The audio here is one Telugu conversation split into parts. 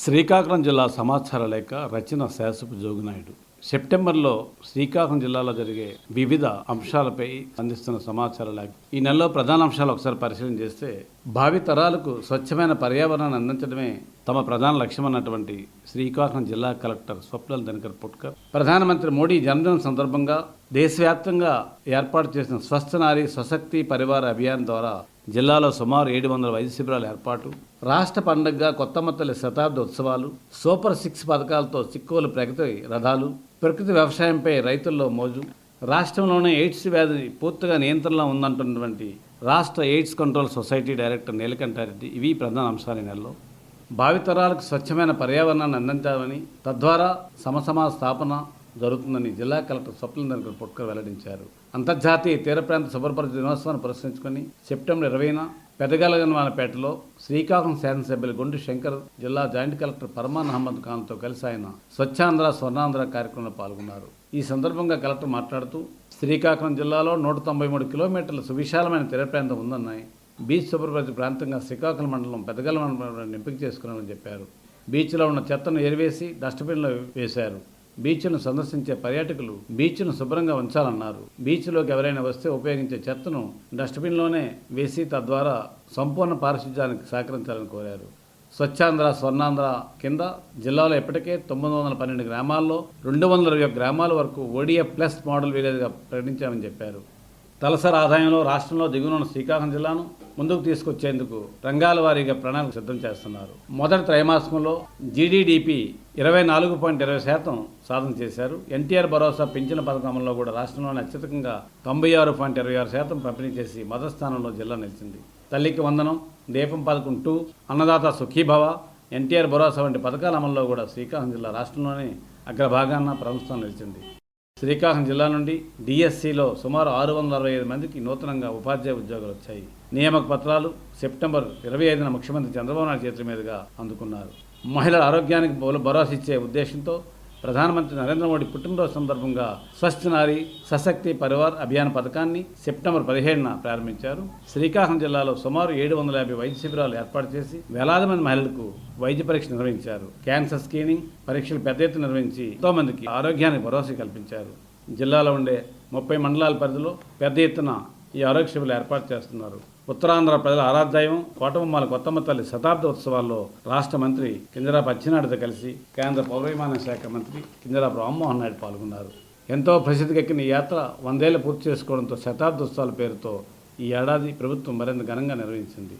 శ్రీకాకుళం జిల్లా సమాచార లేఖ రచన శాసపు జోగినాయుడు. సెప్టెంబర్లో శ్రీకాకుళం జిల్లాలో జరిగే వివిధ అంశాలపై అందిస్తున్న సమాచార లేఖ. ఈ నెలలో ప్రధాన అంశాలు ఒకసారి పరిశీలన చేస్తే భావి తరాలకు స్వచ్ఛమైన పర్యావరణాన్ని అందించడమే తమ ప్రధాన లక్ష్యం అన్నటువంటి శ్రీకాకుళం జిల్లా కలెక్టర్ స్వప్నల్ దినకర్ పుట్కర్. ప్రధానమంత్రి మోడీ జన్మదిన సందర్భంగా దేశవ్యాప్తంగా ఏర్పాటు చేసిన స్వస్థ నారీ స్వశక్తి పరివార అభియాన్ ద్వారా జిల్లాలో సుమారు ఏడు వందల వైద్య శిబిరాల ఏర్పాటు రాష్ట్ర పండగగా కొత్త మత్తలి శతాబ్ద ఉత్సవాలు సూపర్ సిక్స్ పథకాలతో సిక్కువల ప్రగతి రథాలు ప్రకృతి వ్యవసాయంపై రైతుల్లో మోజు రాష్ట్రంలోనే ఎయిడ్స్ వ్యాధి పూర్తిగా నియంత్రణలో ఉందంటున్నటువంటి రాష్ట్ర AIDS control society director Neelakantha Reddy ఇవి ప్రధాన అంశాలు నెలలో. భావితరాలకు స్వచ్ఛమైన పర్యావరణాన్ని అందించాలని తద్వారా సమసమాజ స్థాపన జరుగుతుందని జిల్లా కలెక్టర్ స్వప్నందర్ పుట్కర్ వెల్లడించారు. అంతర్జాతీయ తీర ప్రాంత శుభ్రపరిచయ దినోత్సవాన్ని పురస్కరించుకొని సెప్టెంబర్ ఇరవైన పెదగలగనవానపేటలో శ్రీకాకుళం శాసనసభ్యులు గుండు శంకర్ జిల్లా జాయింట్ కలెక్టర్ పర్మాన్ అహ్మద్ ఖాన్తో కలిసి ఆయన స్వచ్ఛాంధ్ర స్వర్ణాంధ్ర కార్యక్రమంలో పాల్గొన్నారు. ఈ సందర్భంగా కలెక్టర్ మాట్లాడుతూ శ్రీకాకుళం జిల్లాలో నూట తొంభై మూడు కిలోమీటర్ల సువిశాలమైన తీర ప్రాంతం ఉందన్నాయి బీచ్ శుభ్రపరిచే ప్రాంతంగా శ్రీకాకుళం మండలం పెద్దగల మండలం ఎంపిక చేసుకున్నామని చెప్పారు. బీచ్లో ఉన్న చెత్తను ఎరివేసి డస్ట్బిన్లో వేశారు. బీచ్ను సందర్శించే పర్యాటకులు బీచ్ను శుభ్రంగా ఉంచాలన్నారు. బీచ్లోకి ఎవరైనా వస్తే ఉపయోగించే చెత్తను డస్ట్బిన్లోనే వేసి తద్వారా సంపూర్ణ పారిశుధ్యానికి సహకరించాలని కోరారు. స్వచ్ఛాంధ్ర స్వర్ణాంధ్ర కింద జిల్లాలో ఇప్పటికే తొమ్మిది వందల పన్నెండు గ్రామాల్లో రెండు వందల ఇరవై గ్రామాల వరకు ఓడిఎఫ్ ప్లస్ మోడల్ విలేజ్గా ప్రకటించామని చెప్పారు. తలసరి ఆదాయంలో రాష్ట్రంలో దిగునున్న శ్రీకాకుళం జిల్లాను ముందుకు తీసుకొచ్చేందుకు రంగాల వారీగా ప్రణాళిక సిద్ధం చేస్తున్నారు. మొదటి త్రైమాసంలో జీడీడీపీ ఇరవై నాలుగు పాయింట్ ఇరవై శాతం సాధన చేశారు. ఎన్టీఆర్ భరోసా పింఛన పథకంలో కూడా రాష్ట్రంలోనే అత్యధికంగా తొంభై ఆరు పాయింట్ ఇరవై ఆరు శాతం పంపిణీ చేసి మొదటి స్థానంలో జిల్లా నిలిచింది. తల్లికి వందనం దీపం పథకం టూ అన్నదాత సుఖీభవ ఎన్టీఆర్ భరోసా వంటి పథకాల అమల్లో కూడా శ్రీకాకుళం జిల్లా రాష్ట్రంలోనే అగ్రభాగాన ప్రభుత్వం నిలిచింది. శ్రీకాకుళం జిల్లా నుండి డిఎస్సిలో సుమారు ఆరు వందల అరవై ఐదు మందికి నూతనంగా ఉపాధ్యాయ ఉద్యోగాలు వచ్చాయి. నియామక పత్రాలు సెప్టెంబర్ ఇరవై ఐదున ముఖ్యమంత్రి చంద్రబాబు నాయుడు చేతుల మీదుగా అందుకున్నారు. మహిళల ఆరోగ్యానికి భరోసా ఇచ్చే ఉద్దేశంతో ప్రధానమంత్రి నరేంద్ర మోడీ పుట్టినరోజు సందర్భంగా స్వస్థ నారి సశక్తి పరివార్ అభియాన్ పథకాన్ని సెప్టెంబర్ పదిహేడున ప్రారంభించారు. శ్రీకాకుళం జిల్లాలో సుమారు ఏడు వందల యాభై వైద్య శిబిరాలు ఏర్పాటు చేసి వేలాది మంది మహిళలకు వైద్య పరీక్ష నిర్వహించారు. క్యాన్సర్ స్క్రీనింగ్ పరీక్షలు పెద్ద ఎత్తున నిర్వహించి ఎంతో మందికి ఆరోగ్యానికి భరోసా కల్పించారు. జిల్లాలో ఉండే ముప్పై మండలాల పరిధిలో పెద్ద ఎత్తున ఈ ఆరోగ్య శిబిరాలు ఏర్పాటు చేస్తున్నారు. ఉత్తరాంధ్ర ప్రజల ఆరాధ్యాయం కోటబొమ్మాల కొత్తమ్మ తల్లి శతాబ్ద ఉత్సవాల్లో రాష్ట్ర మంత్రి కింజరాపు అచ్చెన్నాయుడుతో కలిసి కేంద్ర పౌరవిమాన శాఖ మంత్రి కింజరాపు రామ్మోహన్ నాయుడు పాల్గొన్నారు. ఎంతో ప్రసిద్ధికెక్కిన ఈ యాత్ర వందేళ్ళు పూర్తి చేసుకోవడంతో శతాబ్ద ఉత్సవాల పేరుతో ఈ ఏడాది ప్రభుత్వం మరింత ఘనంగా నిర్వహించింది.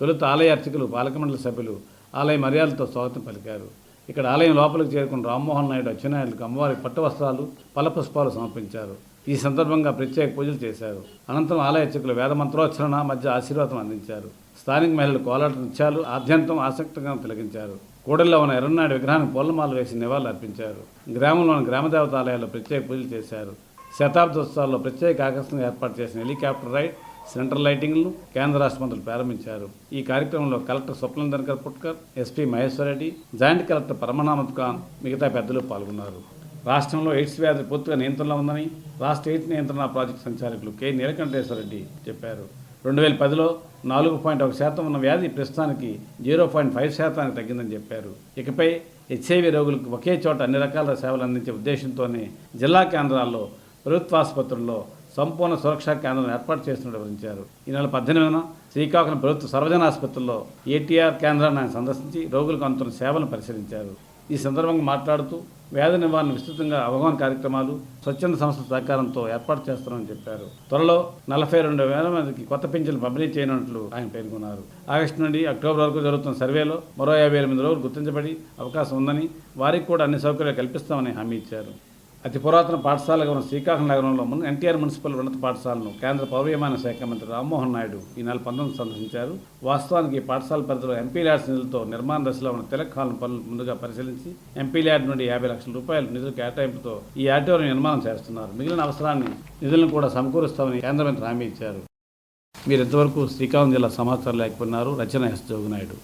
తొలుత ఆలయ అర్చకులు పాలకమండలి సభ్యులు ఆలయ మర్యాదలతో స్వాగతం పలికారు. ఇక్కడ ఆలయం లోపలికి చేరుకున్న రామ్మోహన్ నాయుడు అచ్చెన్నాయుడుకు అమ్మవారి పట్టు వస్త్రాలు పలపుష్పాలు సమర్పించారు. ఈ సందర్భంగా ప్రత్యేక పూజలు చేశారు. అనంతరం ఆలయ అర్చకులు వేద మంత్రోచ్చరణ మధ్య ఆశీర్వాదం అందించారు. స్థానిక మహిళలు కోలాట నృత్యాలు ఆద్యంతం ఆసక్తిగా తిలకించారు. కూడల్లో ఉన్న ఎర్రనాడు విగ్రహానికి పూలమాల వేసి నివాళులు అర్పించారు. గ్రామంలోని గ్రామదేవత ఆలయాల్లో ప్రత్యేక పూజలు చేశారు. శతాబ్దోత్సవాల్లో ప్రత్యేక ఆకర్షణ ఏర్పాటు చేసిన హెలికాప్టర్ రైడ్ సెంట్రల్ లైటింగ్లు కేంద్ర రాష్ట్ర మంత్రులు ప్రారంభించారు. ఈ కార్యక్రమంలో కలెక్టర్ స్వప్నందర్కర్ Putkar SP Maheshwar Reddy joint collector పరమనామత్ Khan మిగతా పెద్దలు పాల్గొన్నారు. రాష్ట్రంలో ఎయిడ్స్ వ్యాధి పూర్తిగా నియంత్రణలో ఉందని రాష్ట్ర ఎయిడ్స్ నియంత్రణ ప్రాజెక్టు సంచాలకులు కె నీలకంఠేశ్వర రెడ్డి చెప్పారు. రెండు వేల పదిలో నాలుగు పాయింట్ ఒక శాతం ఉన్న వ్యాధి ప్రస్తుతానికి జీరో పాయింట్ ఫైవ్ శాతానికి తగ్గిందని చెప్పారు. ఇకపై హెచ్ఐవి రోగులకు ఒకే చోట అన్ని రకాల సేవలు అందించే ఉద్దేశంతోనే జిల్లా కేంద్రాల్లో ప్రభుత్వాసుపత్రుల్లో సంపూర్ణ సురక్షా కేంద్రం ఏర్పాటు చేస్తున్నట్టు వివరించారు. ఈ నెల పద్దెనిమిదిన శ్రీకాకుళం ప్రభుత్వ సర్వజన ఆసుపత్రిలో ఏటీఆర్ కేంద్రాన్ని ఆయన సందర్శించి రోగులకు అందుతున్న సేవలను పరిశీలించారు. ఈ సందర్భంగా మాట్లాడుతూ వ్యాధ నివారణ విస్తృతంగా అవగాహన కార్యక్రమాలు స్వచ్ఛంద సంస్థల సహకారంతో ఏర్పాటు చేస్తామని చెప్పారు. త్వరలో నలభై రెండు వేల మందికి కొత్త పింఛన్లు పంపిణీ చేయనున్నట్లు ఆయన పేర్కొన్నారు. ఆగస్టు నుండి అక్టోబర్ వరకు జరుగుతున్న సర్వేలో మరో యాభై ఎనిమిది రోజులు గుర్తించబడి అవకాశం ఉందని వారికి కూడా అన్ని సౌకర్యాలు కల్పిస్తామని హామీ ఇచ్చారు. అతి పురాతన పాఠశాలగా ఉన్న శ్రీకాకుళం నగరంలో ముందు ఎన్టీఆర్ మున్సిపల్ ఉన్నత పాఠశాలను కేంద్ర పౌరవిమాన శాఖ మంత్రి రామ్మోహన్ నాయుడు ఈ నెల పంతొమ్మిది సందర్శించారు. వాస్తవానికి ఈ పాఠశాల పరిధిలో ఎంపీ ల్యాడ్స్ నిధులతో నిర్మాణ దశలో ఉన్న తిలక్ హాల్ పనులు ముందుగా పరిశీలించి ఎంపీ ల్యాడ్ నుండి యాభై లక్షల రూపాయల నిధుల కేటాయింపుతో ఈ ఆడిటోరియం నిర్మాణం చేస్తున్నారు. మిగిలిన అవసరాన్ని నిధులను కూడా సమకూరుస్తామని కేంద్ర మంత్రి హామీ ఇచ్చారు. మీరు ఇంతవరకు శ్రీకాకుళం జిల్లా సమాచారం లేకపోయినారు. రచన ఎస్ జోగునాయుడు.